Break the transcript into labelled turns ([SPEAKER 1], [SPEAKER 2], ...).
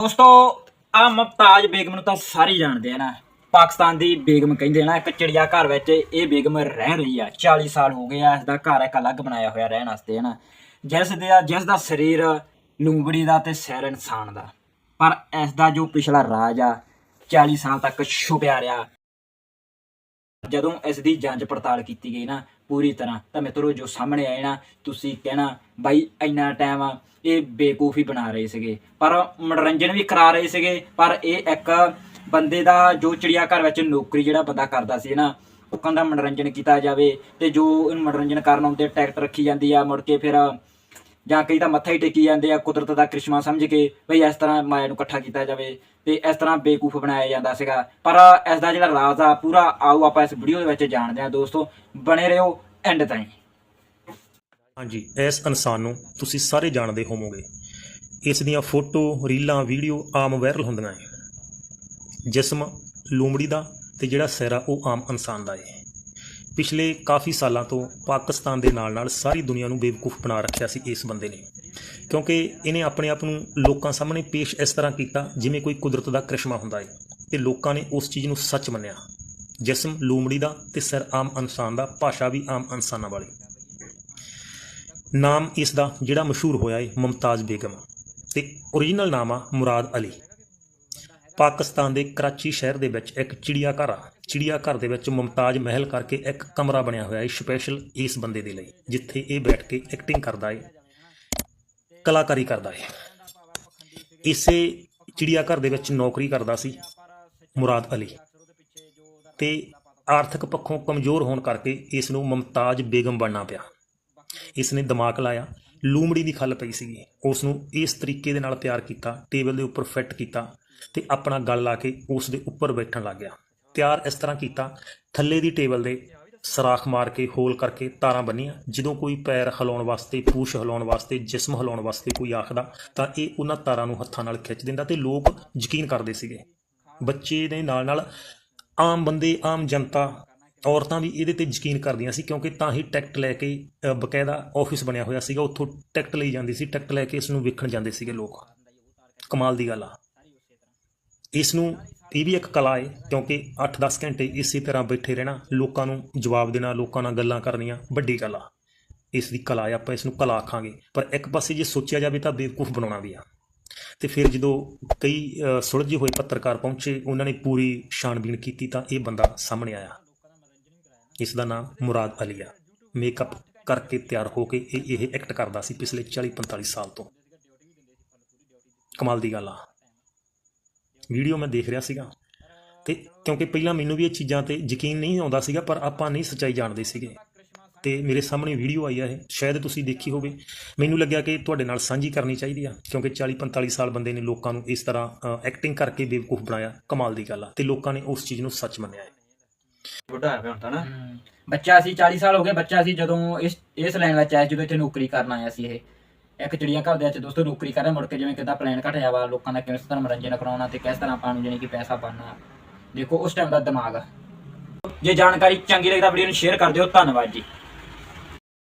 [SPEAKER 1] ਦੋਸਤੋ ਆ ਮਮਤਾਜ ਬੇਗਮ ਨੂੰ ਤਾਂ ਸਾਰੇ ਜਾਣਦੇ ਆ ਨਾ। ਪਾਕਿਸਤਾਨ ਦੀ ਬੇਗਮ ਕਹਿੰਦੇ ਆ ਨਾ ਇੱਕ ਚਿੜੀਆ ਘਰ ਵਿੱਚ ਇਹ ਬੇਗਮ ਰਹਿ ਰਹੀ ਆ। 40 ਸਾਲ ਹੋ ਗਏ ਆ ਇਸ ਦਾ ਘਰ ਇੱਕ ਅਲੱਗ ਬਣਾਇਆ ਹੋਇਆ ਰਹਿਣ ਵਾਸਤੇ ਹੈ ਨਾ। ਜਿਸ ਦਾ ਜਿਸ ਦਾ ਸਰੀਰ ਲੂੰਬੜੀ ਦਾ ਤੇ ਸਿਰ ਇਨਸਾਨ ਦਾ। ਪਰ ਇਸ ਦਾ ਜੋ ਪਿਛਲਾ ਰਾਜ ਆ 40 ਸਾਲ ਤੱਕ ਛੁਪਿਆ ਰਿਹਾ। ਜਦੋਂ ਇਸ ਦੀ ਜਾਂਚ ਪੜਤਾਲ ਕੀਤੀ ਗਈ ਨਾ ਪੂਰੀ ਤਰ੍ਹਾਂ, ਤਾਂ ਮਿੱਤਰੋ ਜੋ ਸਾਹਮਣੇ ਆਏ ਨਾ, ਤੁਸੀਂ ਕਹਿਣਾ, ਬਾਈ, ਇੰਨਾ ਟਾਈਮ ਆ, ਇਹ ਬੇਕੂਫੀ ਬਣਾ ਰਹੇ ਸੀਗੇ। ਪਰ ਮਨੋਰੰਜਨ ਵੀ ਕਰਾ ਰਹੇ ਸੀਗੇ, ਪਰ ਇਹ ਇੱਕ ਬੰਦੇ ਦਾ ਜੋ ਚਿੜੀਆ ਘਰ ਵਿੱਚ ਨੌਕਰੀ ਜਿਹੜਾ ਬੰਦਾ ਕਰਦਾ ਸੀ ਨਾ ਲੋਕਾਂ ਦਾ ਮਨੋਰੰਜਨ ਕੀਤਾ ਜਾਵੇ ਤੇ ਜੋ ਮਨੋਰੰਜਨ ਕਰਨ ਆਉਂਦੇ ਟਰੈਕਟਰ ਰੱਖੀ ਜਾਂਦੀ ਆ, ਮੁੜ ਕੇ ਫਿਰ ਜਾਂ ਕਈ ਤਾਂ ਮੱਥਾ ਹੀ ਟੇਕੀ ਜਾਂਦੇ ਆ, ਕੁਦਰਤ ਦਾ ਕ੍ਰਿਸ਼ਮਾ ਸਮਝ ਕੇ ਬਈ ਇਸ ਤਰ੍ਹਾਂ ਮਾਇਆ ਨੂੰ ਇਕੱਠਾ ਕੀਤਾ ਜਾਵੇ ਤੇ ਇਸ ਤਰ੍ਹਾਂ ਬੇਕੂਫ ਬਣਾਇਆ ਜਾਂਦਾ ਸੀਗਾ। ਪਰ ਇਸ ਦਾ ਜਿਹੜਾ ਰਾਜ਼ ਆ, ਪੂਰਾ ਆਓ ਆਪਾਂ ਇਸ ਵੀਡੀਓ ਦੇ ਵਿੱਚ ਜਾਣਦੇ ਆ ਦੋਸਤੋ। ਬਣੇ ਰਹੋ ਐਂਡ ਤਾਈਂ।
[SPEAKER 2] ਹਾਂਜੀ, ਇਸ ਇਨਸਾਨ ਨੂੰ ਤੁਸੀਂ ਸਾਰੇ ਜਾਣਦੇ ਹੋਵੋਗੇ। ਇਸ ਦੀਆਂ ਫੋਟੋ, ਰੀਲਾਂ, ਵੀਡੀਓ ਆਮ ਵਾਇਰਲ ਹੁੰਦੀਆਂ ਹੈ ਜਿਸਮ, ਲੂੰਬੜੀ ਦਾ ਤੇ ਜਿਹੜਾ ਸਿਰ ਆ, ਉਹ ਆਮ ਇਨਸਾਨ ਦਾ ਹੈ ਪਿਛਲੇ ਕਾਫੀ ਸਾਲਾਂ ਤੋਂ ਪਾਕਿਸਤਾਨ ਦੇ ਨਾਲ ਨਾਲ ਸਾਰੀ ਦੁਨੀਆ ਨੂੰ ਬੇਵਕੂਫ ਬਣਾ ਰੱਖਿਆ ਸੀ ਇਸ ਬੰਦੇ ਨੇ। ਕਿਉਂਕਿ ਇਹਨੇ ਆਪਣੇ ਆਪ ਨੂੰ ਲੋਕਾਂ ਸਾਹਮਣੇ ਪੇਸ਼ ਇਸ ਤਰ੍ਹਾਂ ਕੀਤਾ ਜਿਵੇਂ ਕੋਈ ਕੁਦਰਤ ਦਾ ਕ੍ਰਿਸ਼ਮਾ ਹੁੰਦਾ ਹੈ ਤੇ ਲੋਕਾਂ ਨੇ ਉਸ ਚੀਜ਼ ਨੂੰ ਸੱਚ ਮੰਨਿਆ। ਜਿਸਮ ਲੂਮੜੀ ਦਾ ਤੇ ਸਿਰ ਆਮ ਇਨਸਾਨ ਦਾ, ਭਾਸ਼ਾ ਵੀ ਆਮ ਇਨਸਾਨਾਂ ਵਾਲੀ। ਨਾਮ ਇਸ ਦਾ ਜਿਹੜਾ ਮਸ਼ਹੂਰ ਹੋਇਆ ਹੈ ਮੁਮਤਾਜ਼ ਬੇਗਮ। ਤੇ origignal ਨਾਮ ਆ ਮੁਰਾਦ ਅਲੀ। ਪਾਕਿਸਤਾਨ ਦੇ ਕਰਾਚੀ ਸ਼ਹਿਰ ਦੇ ਵਿੱਚ ਇੱਕ ਚਿੜੀਆਘਰ ਆ। ਚਿੜੀਆ ਘਰ ਦੇ ਵਿੱਚ ਮੁਮਤਾਜ਼ ਮਹਿਲ ਕਰਕੇ ਇੱਕ ਕਮਰਾ ਬਣਿਆ ਹੋਇਆ ਹੈ ਸਪੈਸ਼ਲ ਇਸ ਬੰਦੇ ਦੇ ਲਈ, ਜਿੱਥੇ ਇਹ ਬੈਠ ਕੇ ਐਕਟਿੰਗ ਕਰਦਾ ਹੈ, ਕਲਾਕਾਰੀ ਕਰਦਾ ਹੈ। ਇਸੇ ਚਿੜੀਆ ਘਰ ਦੇ ਵਿੱਚ ਨੌਕਰੀ ਕਰਦਾ ਸੀ ਮੁਰਾਦ ਅਲੀ ਤੇ ਆਰਥਿਕ ਪੱਖੋਂ ਕਮਜ਼ੋਰ ਹੋਣ ਕਰਕੇ ਇਸ ਨੂੰ ਮੁਮਤਾਜ਼ ਬੇਗਮ ਬਣਨਾ ਪਿਆ। ਇਸ ਨੇ ਦਿਮਾਗ ਲਾਇਆ, ਲੂਮੜੀ ਦੀ ਖੱਲ ਪਈ ਸੀਗੀ। ਉਸ ਨੂੰ ਇਸ ਤਰੀਕੇ ਦੇ ਨਾਲ ਪਿਆਰ ਕੀਤਾ, ਟੇਬਲ ਦੇ ਉੱਪਰ ਫਿੱਟ ਕੀਤਾ ਤੇ ਆਪਣਾ ਗਲ ਲਾ ਕੇ ਉਸ ਦੇ ਉੱਪਰ ਬੈਠਣ ਲੱਗ ਗਿਆ। ਤਿਆਰ ਇਸ ਤਰ੍ਹਾਂ ਕੀਤਾ, ਥੱਲੇ ਦੀ ਟੇਬਲ ਦੇ ਸਰਾਖ ਮਾਰ ਕੇ, ਹੋਲ ਕਰਕੇ ਤਾਰਾਂ ਬੰਨੀਆਂ। ਜਦੋਂ ਕੋਈ ਪੈਰ ਹਿਲਾਉਣ ਵਾਸਤੇ, ਪੂਛ ਹਿਲਾਉਣ ਵਾਸਤੇ, ਜਿਸਮ ਹਿਲਾਉਣ ਵਾਸਤੇ ਕੋਈ ਆਖਦਾ, ਤਾਂ ਇਹ ਉਹਨਾਂ ਤਾਰਾਂ ਨੂੰ ਹੱਥਾਂ ਨਾਲ ਖਿੱਚ ਦਿੰਦਾ ਤੇ ਲੋਕ ਯਕੀਨ ਕਰਦੇ ਸੀਗੇ। ਬੱਚੇ ਦੇ ਨਾਲ ਨਾਲ ਆਮ ਬੰਦੇ, ਆਮ ਜਨਤਾ ਔਰਤਾਂ ਵੀ ਇਹਦੇ ਤੇ ਯਕੀਨ ਕਰਦੀਆਂ ਸੀ, ਕਿਉਂਕਿ ਤਾਂ ਹੀ ਟਿਕਟ ਲੈ ਕੇ ਬਕਾਇਦਾ ਆਫਿਸ ਬਣਿਆ ਹੋਇਆ ਸੀਗਾ, ਉੱਥੋਂ ਟਿਕਟ ਲਈ ਜਾਂਦੀ ਸੀ, ਟਿਕਟ ਲੈ ਕੇ ਇਸ ਨੂੰ ਵੇਖਣ ਜਾਂਦੇ ਸੀਗੇ ਲੋਕ। ਕਮਾਲ ਦੀ ਗੱਲ ਆ। ਇਸ ਨੂੰ ਇਹ ਵੀ ਇੱਕ ਕਲਾ ਹੈ ਕਿਉਂਕਿ 8-10 ਘੰਟੇ ਇਸੇ ਤਰ੍ਹਾਂ ਬੈਠੇ ਰਹਿਣਾ, ਲੋਕਾਂ ਨੂੰ ਜਵਾਬ ਦੇਣਾ, ਲੋਕਾਂ ਨਾਲ ਗੱਲਾਂ ਕਰਨੀਆਂ, ਵੱਡੀ ਕਲਾ ਇਸ ਦੀ ਕਲਾ ਹੈ ਆਪਾਂ ਇਸ ਨੂੰ ਕਲਾ ਆਖਾਂਗੇ। ਪਰ ਇੱਕ ਪਾਸੇ ਜੇ ਸੋਚਿਆ ਜਾਵੇ ਤਾਂ ਬੇਵਕੂਫ ਬਣਾਉਣਾ ਵੀ ਆ। ਤੇ ਫਿਰ ਜਦੋਂ ਕਈ ਸੁਲਝੇ ਹੋਏ ਪੱਤਰਕਾਰ ਪਹੁੰਚੇ, ਉਹਨਾਂ ਨੇ ਪੂਰੀ ਛਾਣਬੀਣ ਕੀਤੀ ਤਾਂ ਇਹ ਬੰਦਾ ਸਾਹਮਣੇ ਆਇਆ। ਇਸ ਦਾ ਨਾਮ ਮੁਰਾਦ ਅਲੀ ਆ। ਮੇਕਅਪ ਕਰਕੇ ਤਿਆਰ ਹੋ ਕੇ ਇਹ ਇਹ ਐਕਟ ਕਰਦਾ ਸੀ ਪਿਛਲੇ 40 45 ਸਾਲ ਤੋਂ। ਕਮਾਲ ਦੀ ਗੱਲ ਆ। ਵੀਡੀਓ ਮੈਂ ਦੇਖ ਰਿਹਾ ਸੀਗਾ। ਤੇ ਕਿਉਂਕਿ ਪਹਿਲਾਂ ਮੈਨੂੰ ਵੀ ਇਹ ਚੀਜ਼ਾਂ ਤੇ ਯਕੀਨ ਨਹੀਂ ਆਉਂਦਾ ਸੀਗਾ ਪਰ ਆਪਾਂ ਨਹੀਂ ਸੱਚਾਈ ਜਾਣਦੇ ਸੀਗੇ। ਤੇ ਮੇਰੇ ਸਾਹਮਣੇ ਵੀਡੀਓ ਆਈ ਆ ਇਹ। ਸ਼ਾਇਦ ਤੁਸੀਂ ਦੇਖੀ ਹੋਵੇ। ਮੈਨੂੰ ਲੱਗਿਆ ਕਿ ਤੁਹਾਡੇ ਨਾਲ ਸਾਂਝੀ ਕਰਨੀ ਚਾਹੀਦੀ ਆ ਕਿਉਂਕਿ 40 45 ਸਾਲ ਬੰਦੇ ਨੇ ਲੋਕਾਂ ਨੂੰ ਇਸ ਤਰ੍ਹਾਂ ਐਕਟਿੰਗ ਕਰਕੇ ਬੇਵਕੂਫ ਬਣਾਇਆ। ਕਮਾਲ ਦੀ ਗੱਲ ਆ। ਤੇ ਲੋਕਾਂ ਨੇ ਉਸ ਚੀਜ਼ ਨੂੰ ਸੱਚ ਮੰਨਿਆ ਹੈ।
[SPEAKER 1] ਬੁੱਢਾ ਪਿਆ ਹੁਣ ਤਾਂ ਨਾ। ਬੱਚਾ ਸੀ 40 ਸਾਲ ਹੋ ਗਏ। ਬੱਚਾ ਸੀ ਜਦੋਂ ਇਸ ਇਸ ਲਾਈਨ ਵਿੱਚ ਆਇਆ ਜਦੋਂ ਇੱਥੇ ਨੌਕਰੀ ਕਰਨ ਆਇਆ ਸੀ ਇਹ। ਇੱਕ ਚਿੜੀਆ ਘਰ ਦੇ ਵਿੱਚ ਦੋਸਤੋ ਨੌਕਰੀ ਕਰ ਰਿਹਾ ਮੁੜ ਕੇ ਜਿਵੇਂ ਕਿਦਾਂ ਪਲਾਨ ਘਟਿਆ ਵਾ, ਲੋਕਾਂ ਦਾ ਕਿਸ ਤਰ੍ਹਾਂ ਮਨੋਰੰਜਨ ਕਰਾਉਣਾ ਤੇ ਕਿਸ ਤਰ੍ਹਾਂ ਆਪਾਂ ਨੂੰ ਜਾਣੀ ਕਿ ਪੈਸਾ ਬਣਨਾ। ਦੇਖੋ ਉਸ ਟਾਈਮ ਦਾ ਦਿਮਾਗ। ਜੇ ਜਾਣਕਾਰੀ ਚੰਗੀ ਲੱਗਦਾ ਵੀਡੀਓ ਨੂੰ ਸ਼ੇਅਰ ਕਰ ਦਿਓ। ਧੰਨਵਾਦ ਜੀ।